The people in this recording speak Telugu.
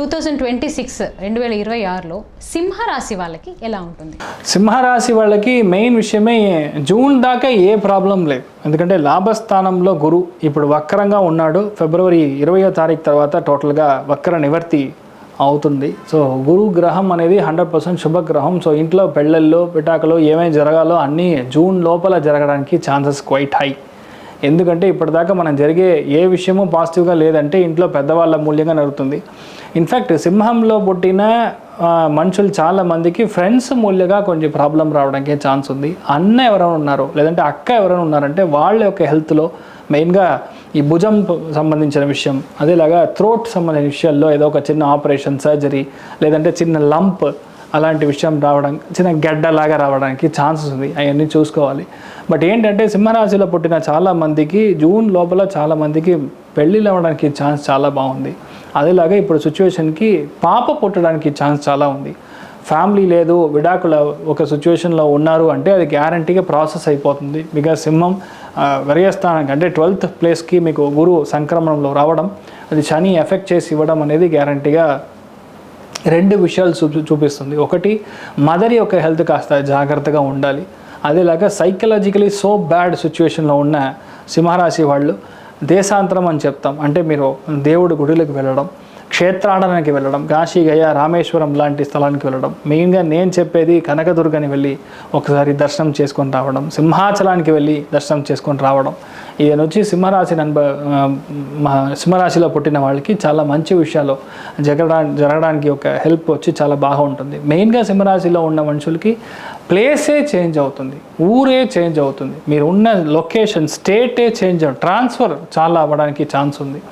టూ థౌజండ్ ట్వంటీ సిక్స్ రెండు వేల ఇరవై ఆరులో సింహరాశి వాళ్ళకి ఎలా ఉంటుంది? సింహరాశి వాళ్ళకి మెయిన్ విషయమే జూన్ దాకా ఏ ప్రాబ్లం లేదు. ఎందుకంటే లాభస్థానంలో గురు ఇప్పుడు వక్రంగా ఉన్నాడు. ఫిబ్రవరి ఇరవయో తారీఖు తర్వాత టోటల్గా వక్ర నివర్తి అవుతుంది. సో గురు గ్రహం అనేది హండ్రెడ్ పర్సెంట్ శుభగ్రహం. సో ఇంట్లో పెళ్ళల్లో పిటాకలు ఏమేమి జరగాలో అన్నీ జూన్ లోపల జరగడానికి ఛాన్సెస్ క్వైట్ హై. ఎందుకంటే ఇప్పటిదాకా మనం జరిగే ఏ విషయము పాజిటివ్గా లేదంటే ఇంట్లో పెద్దవాళ్ళ మూల్యంగా నడుతుంది. ఇన్ఫ్యాక్ట్ సింహంలో పుట్టిన మనుషులు చాలా మందికి ఫ్రెండ్స్ మూల్యంగా కొంచెం ప్రాబ్లం రావడానికి ఛాన్స్ ఉంది. అన్న ఎవరైనా ఉన్నారు లేదంటే అక్క ఎవరైనా ఉన్నారంటే వాళ్ళ యొక్క హెల్త్లో మెయిన్గా ఈ భుజం సంబంధించిన విషయం అదేలాగా థ్రోట్ సంబంధించిన విషయాల్లో ఏదో ఒక చిన్న ఆపరేషన్ సర్జరీ లేదంటే చిన్న లంప్ అలాంటి విషయం రావడం చిన్న గడ్డలాగా రావడానికి ఛాన్సెస్ ఉంది. అవన్నీ చూసుకోవాలి. బట్ ఏంటంటే సింహరాశిలో పుట్టిన చాలా మందికి జూన్ లోపల చాలామందికి పెళ్ళిళ్ళు అవ్వడానికి ఛాన్స్ చాలా బాగుంది. అదేలాగా ఇప్పుడు సిచ్యువేషన్కి పాప పుట్టడానికి ఛాన్స్ చాలా ఉంది. ఫ్యామిలీ లేదు విడాకుల ఒక సిచ్యువేషన్లో ఉన్నారు అంటే అది గ్యారంటీగా ప్రాసెస్ అయిపోతుంది. బికాజ్ సింహం వ్యయస్థానానికి అంటే ట్వెల్త్ ప్లేస్కి మీకు గురువు సంక్రమణంలో రావడం అది శని ఎఫెక్ట్ చేసి ఇవ్వడం అనేది గ్యారంటీగా రెండు విషయాలు చూపి చూపిస్తుంది. ఒకటి మదర్ యొక్క హెల్త్ కాస్త జాగ్రత్తగా ఉండాలి. అదేలాగా సైకలాజికలీ సో బ్యాడ్ సిచ్యువేషన్లో ఉన్న సింహరాశి వాళ్ళు దేశాంతరం అని చెప్తాం. అంటే మీరు దేవుడు గుడిలకు వెళ్ళడం క్షేత్రాడనానికి వెళ్ళడం కాశీ గయ రామేశ్వరం లాంటి స్థలానికి వెళ్ళడం. మెయిన్గా నేను చెప్పేది కనకదుర్గని వెళ్ళి ఒకసారి దర్శనం చేసుకొని రావడం సింహాచలానికి వెళ్ళి దర్శనం చేసుకొని రావడం. ఈయన వచ్చి సింహరాశి అనుభ సింహరాశిలో పుట్టిన వాళ్ళకి చాలా మంచి విషయాలు జరగడా జరగడానికి ఒక హెల్ప్ వచ్చి చాలా బాగా ఉంటుంది. మెయిన్గా సింహరాశిలో ఉన్న మనుషులకి ప్లేసే చేంజ్ అవుతుంది ఊరే చేంజ్ అవుతుంది. మీరు ఉన్న లొకేషన్ స్టేటే చేంజ్ ట్రాన్స్ఫర్ చాలా అవ్వడానికి ఛాన్స్ ఉంది.